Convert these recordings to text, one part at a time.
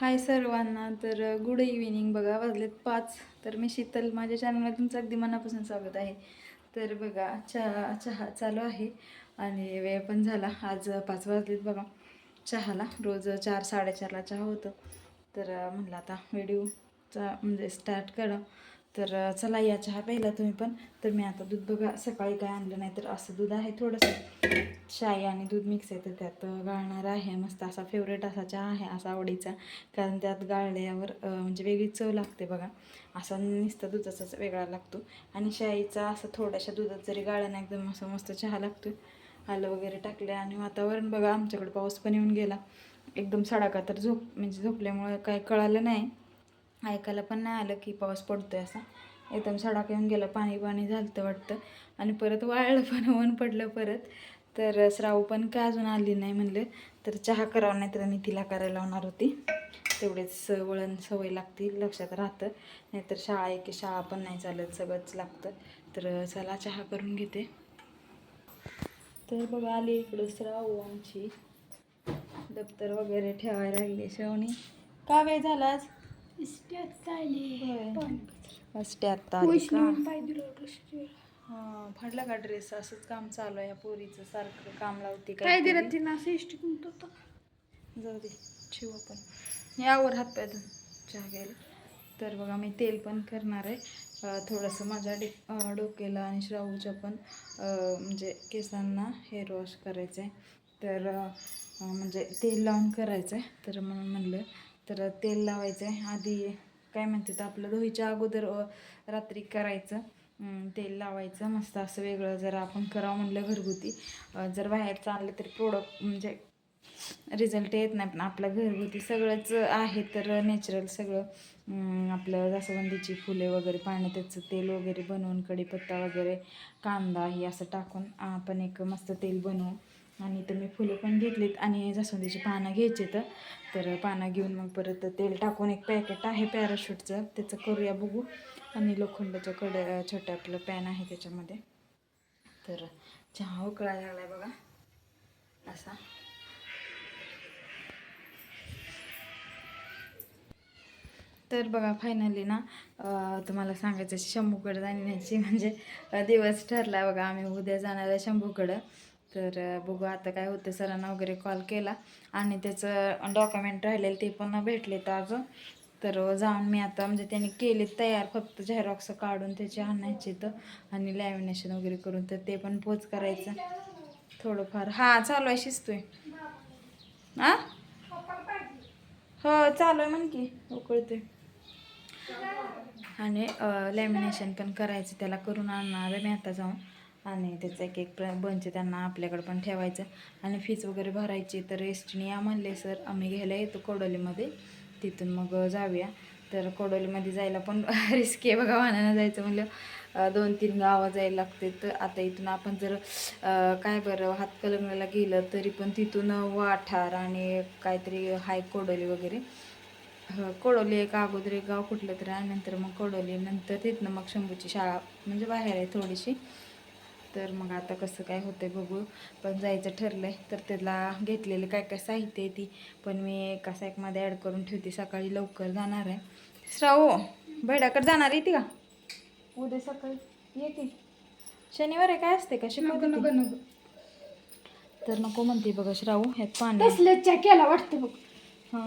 हाय सर्वांना तर good evening बघा वाजलेत पाच. तर मी शीतल माझ्या चॅनलमध्ये तुमचं अगदी मनापासून स्वागत आहे. तर बघा चहा चहा चालू आहे आणि वेळ पण झाला. आज पाच वाजलेत बघा. चहाला रोज चार साडेचारला चहा होतं. तर म्हणलं आता व्हिडिओचा म्हणजे स्टार्ट करा. तर चला या चहा प्यायला तुम्ही पण. तर मी आता दूध बघा सकाळी काय आणलं नाही तर असं दूध आहे थोडंसं. शाई आणि दूध मिक्स आहे तर त्यात गाळणार आहे. मस्त असा फेवरेट असा चहा आहे असा आवडीचा. कारण त्यात गाळल्यावर म्हणजे वेगळी चव लागते बघा. असा नुसता दुधाचाच वेगळा लागतो. आणि शाईचा असं थोड्याशा दुधात जरी गाळलं ना एकदम असं मस्त चहा लागतो आलं वगैरे टाकले आणि वातावरण बघा आमच्याकडे पाऊस पण येऊन गेला. एकदम सडाका तर झोप म्हणजे झोपल्यामुळे काय कळालं नाही. ऐकायला पण नाही आलं की पाऊस पडतो आहे असा. एकदम सडाक येऊन गेला पाणी पाणी झालं वाटतं. आणि परत वाळलं पण ऊन पडलं परत. तर श्राव पण काय अजून आली नाही म्हणलं. तर चहा करावं नाही तर मी तिला करायला लावणार होती. तेवढेच वळण सवय लागते लक्षात राहतं. नाहीतर शाळा आहे की शाळा पण नाही चालत सगळंच लागतं. तर चला चहा करून घेते. तर बघा आली इकडं श्राव आमची. दप्तर वगैरे ठेवायला लागले श्रावणी. का वेळ झाला आता हा फाडला का ड्रेस असंच काम चालू आहे या पोरीचं. सारखं काम लावते काय. दिलं तिनं? असं इष्ट होतं जाऊ दे ठेवू आपण. यावर हात पाय धुवून चहा घ्यायला. तर बघा मी तेल पण करणार आहे. थोडंसं माझ्या डे डोक्याला आणि श्रावूच्या पण म्हणजे केसांना हेअर वॉश करायचं आहे तर म्हणजे तेल लावून करायचं आहे तर म्हणून म्हणलं तर तेल लावायचं आहे आधी काय म्हणतात आपलं धुईच्या अगोदर रात्री करायचं. तेल लावायचं. मस्त असं वेगळं जर आपण करावं म्हणलं घरगुती. जर बाहेरचं आणलं तरी प्रोडक्ट म्हणजे रिझल्ट येत नाही. पण आपलं घरगुती सगळंच आहे तर नॅचरल सगळं. आपलं जास्वंदीची फुले वगैरे पाणी त्याचं तेल वगैरे बनवून कढीपत्ता वगैरे कांदा हे असं टाकून आपण एक मस्त तेल बनवू. आणि तर मी फुलं पण घेतलीत आणि जास्वंदीची पानं घ्यायची तर पानं घेऊन मग परत तेल टाकून एक पॅकेट आहे पॅराशूटचं. त्याचं करूया बघू. आणि लोखंडाचं कडे छोटं आपलं पॅन आहे त्याच्यामध्ये. तर चहा उकळायला आहे बघा. असा. तर बघा फायनली ना तुम्हाला सांगायचं शंभूकडं जाण्याची म्हणजे दिवस ठरला बघा आम्ही उद्या जाणार आहे शंभूकडं. तर बघू आता काय होतं सरांना वगैरे कॉल केला आणि त्याचं डॉक्युमेंट राहिलेलं ते पण भेटले तर अजून. तर जाऊन मी आता म्हणजे त्यांनी केले तयार फक्त झेरॉक्स काढून त्याचे आणायचे तर आणि लॅमिनेशन वगैरे करून तर ते पण पोच करायचं. थोडंफार. हां चालू आहे शिजतोय. हां हो चालू आहे म्हण की उकळते आणि लॅमिनेशन पण करायचं त्याला करून आणणार मी आता जाऊन. आणि त्याचं एक एक प्र- बंच त्यांना आपल्याकडं पण ठेवायचं. आणि फीज वगैरे भरायची तर एसटीने या म्हणले सर आम्ही घ्यायला येतो कोडोलीमध्ये. तिथून मग जाऊया. तर कोडोलीमध्ये जायला पण रिस्की आहे बघा वाहनानं जायचं म्हणलं दोन तीन गावं जायला लागते. तर आता इथून आपण जर काय बरं हातकलंगला गेलं तरी पण तिथून वाठार आणि काहीतरी हाय कोडोली वगैरे. कोडोली एक अगोदर एक गाव कुठलं तरी आणि नंतर मग कोडोली नंतर तिथनं मग शंभूची शाळा म्हणजे बाहेर आहे थोडीशी. तर मग आता कसं काय होतंय बघू. पण जायचं ठरलंय तर त्याला घेतलेलं काय काय साहित्य आहे ती पण मी एका सॅकमध्ये ॲड करून ठेवते. सकाळी लवकर जाणार आहे. श्रावो बैडाकडे जाणार आहे ती का? उद्या सकाळी येते. शनिवार आहे काय असते का? शिकवते नको? नको. तर नको म्हणते बघा श्रावू ह्यात पाणी. आहे. केला वाटतं बघ. हा,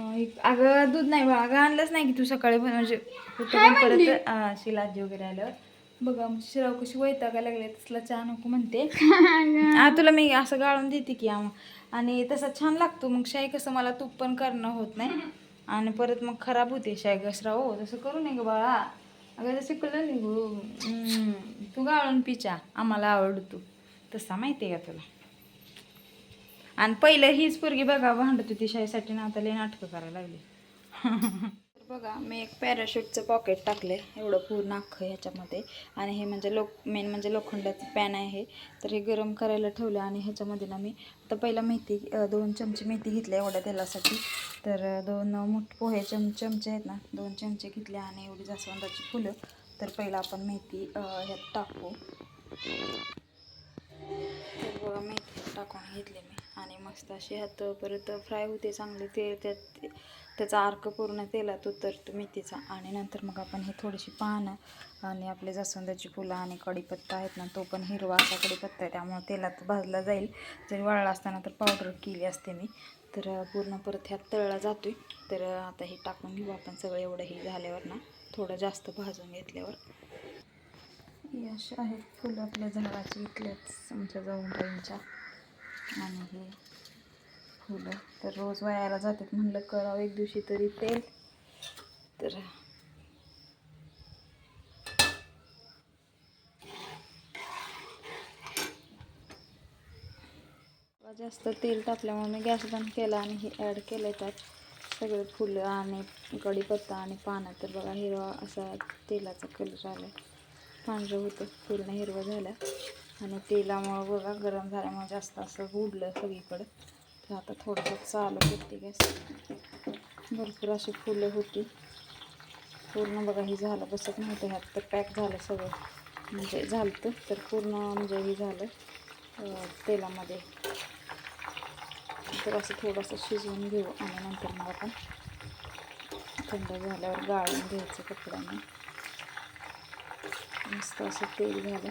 अगं दूध नाही बा अगं आणलंच नाही की तू सकाळी म्हणजे होतं? परत शिलाजी वगैरे आल्यावर. बघा मग शिराव कशी वैतागा लागले तसला चहा नको म्हणते. आ तुला मी असं गाळून देते की आम आणि तसा छान लागतो मग शाई कसं मला तूप पण करणं होत नाही. आणि परत मग खराब होते शाई घसरा हो तसं करू नये ग बाळा. अगं तसं शिकलं नाही गो. हम्म, तू गाळून पिचा आम्हाला आवडतो. तसा माहिती आहे का तुला? आणि पहिलं हीच पोरगी बघा भांडत होती शाळेसाठी ना आता लई नाटकं करायला लागली. बघा मी एक पॅराशूटचं पॉकेट टाकलं आहे एवढं पूर्ण अख्खं ह्याच्यामध्ये. आणि हे म्हणजे लोक मेन म्हणजे लोखंडाचं पॅन आहे. तर हे गरम करायला ठेवलं आणि ह्याच्यामध्ये ना मी आता पहिला मेथी दोन चमचे मेथी घेतले एवढ्या तेलासाठी. तर दोन मोठ पोहे चम चमचे आहेत ना दोन चमचे घेतले आणि एवढी जास्वंदाची फुलं. तर पहिला आपण मेथी ह्यात टाकू. तर बघा मेथी टाकून घेतले मी. आणि मस्त असे हात परत फ्राय होते चांगले ते त्यात त्याचा अर्क पूर्ण तेलात उतरतो मेथीचा. आणि नंतर मग आपण हे थोडीशी पानं आणि आपले जास्वंदाची फुलं आणि कढीपत्ता आहेत ना तो पण हिरवा असा कढीपत्ता आहे. त्यामुळे तेलात भाजला जाईल. जरी वाळला असताना तर पावडर केली असते मी. तर पूर्ण परत ह्यात तळला जातोय. तर आता हे टाकून घेऊ आपण सगळं एवढं हे झाल्यावर ना थोडं जास्त भाजून घेतल्यावर. ही अशी आहेत फुलं आपल्या झाडाची इथल्याच आमच्या जाऊनबाईंच्या आणि हे फुलं तर रोज वयाला जातात म्हणलं करावं एक दिवशी तरी तेल. तर जास्त तेल टाकल्यामुळे मी गॅस बंद केला आणि हे ॲड केलं त्यात सगळे फुलं आणि कढीपत्ता आणि पानं. तर बघा हिरवा असा तेलाचा कलर आला पांढरं होतं पूर्ण हिरवं झालं. आणि तेलामुळं बघा गरम झाल्यामुळे जास्त असं उडलं सगळीकडं. आता थोडंसं चालू होती गॅस. भरपूर अशी फुलं होती. पूर्ण बघा ही झालं बसत नव्हतं ह्यात तर पॅक झालं सगळं. म्हणजे झालं तर पूर्ण म्हणजे हे झालं तेलामध्ये. तर असं थोडंसं शिजवून घेऊ आणि नंतर मग आपण थंड झाल्यावर गाळून घ्यायचं कपड्याने. मस्त असं तेल झालं.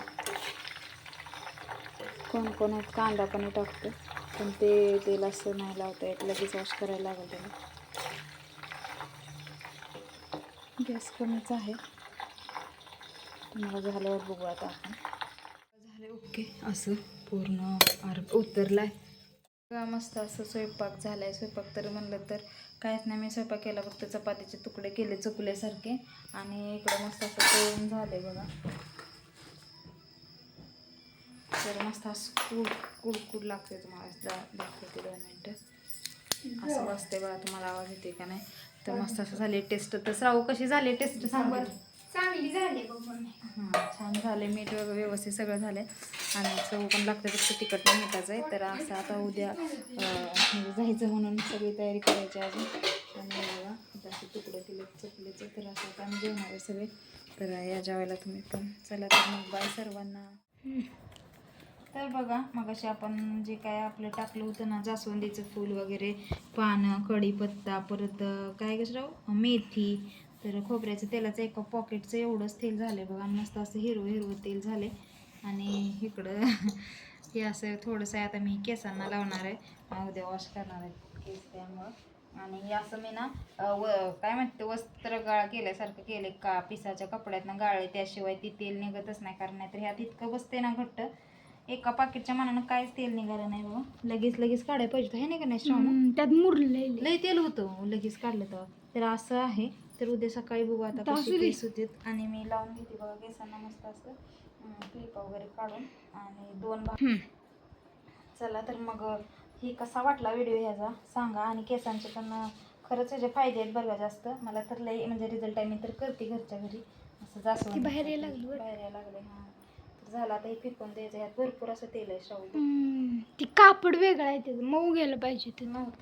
कोण कोण कांदा पण टाकतं. पण ते तेल असं नाही लावता येत लगेच वॉश करायला लागेल. त्याला गॅस कमीच आहे. तुम्हाला झाल्यावर बघू आता आपण. झाले ओके असं पूर्ण अर्क उतरलाय. बघा, मस्त असं स्वयंपाक झालाय. स्वयंपाक तर म्हणलं तर काहीच नाही मी स्वयंपाक केला फक्त चपातीचे तुकडे केले चुकल्यासारखे. आणि इकडं मस्त असं तळून झाले बघा. तर मस्त असं कुड कुडकुड लागते तुम्हाला दा- दाखवते दोन मिनटं असं बसते बघा तुम्हाला आवाज येते का नाही तर मस्त असं झाले टेस्ट तर श्रावू कशी झाली टेस्ट सांग चांगली झाली हां छान झाले मीठ वगैरे व्यवस्थित सगळं झालं आणि चव पण लागतं फक्त तिखट नाही मिठाचं आहे तर असं आता उद्या म्हणजे जायचं म्हणून सगळी तयारी करायची अजून आणि बघा असे तुकडे दिले चकलीचे तर असं आता आम्ही जेवणार आहे सगळे तर या जेवायला तुम्ही पण चला तर मग बाय सर्वांना तर बघा मगाशी आपण जे काय आपलं टाकलं होतं ना जास्वंदीचं फूल वगैरे पानं कढीपत्ता परत काय कसं मेथी तर खोबऱ्याचं तेलाचं एका पॉकेटचं एवढंच तेल झालं बघा मस्त असं हिरवं हिरवं तेल झाले आणि इकडं हे असं थोडंसं आता मी केसांना लावणार आहे. उद्या वॉश करणार आहे केस त्यामुळं. आणि हे असं मी ना व काय म्हणते वस्त्र गाळ केल्यासारखं केले का? पिसाच्या कपड्यातनं गाळे त्याशिवाय ती तेल निघतच नाही कारण नाहीतर ह्यात इतकं बसते ना घट्ट. एका पाकिटच्या मनानं काहीच तेल निघालं नाही बाबा. लगेच लगेच काढायला पाहिजे हे नाही का नाही श्रावण? त्यात मुरलेले. लय तेल होतं लगेच काढलं तर. तर असं आहे. तर उद्या सकाळी बघू आता. केस आणि मी लावून घेते बघा केसांना मस्त असं क्लिप वगैरे काढून. आणि दोन भाग. चला तर मग ही कसा वाटला व्हिडिओ ह्याचा? सांगा. आणि केसांचे पण खरंच ह्याचे फायदे आहेत बघा जास्त. मला तर लई म्हणजे रिझल्ट आहे. मी तर करते घरच्या घरी. असं जास्त बाहेर यायला लागली बरं. बाहेर यायला लागले हां. झालं आता हे फिकून द्यायचं. ह्यात भरपूर असं तेल आहे शाहू ती कापड वेगळं आहे त्याचं मऊ गेलं पाहिजे ते नव्हतं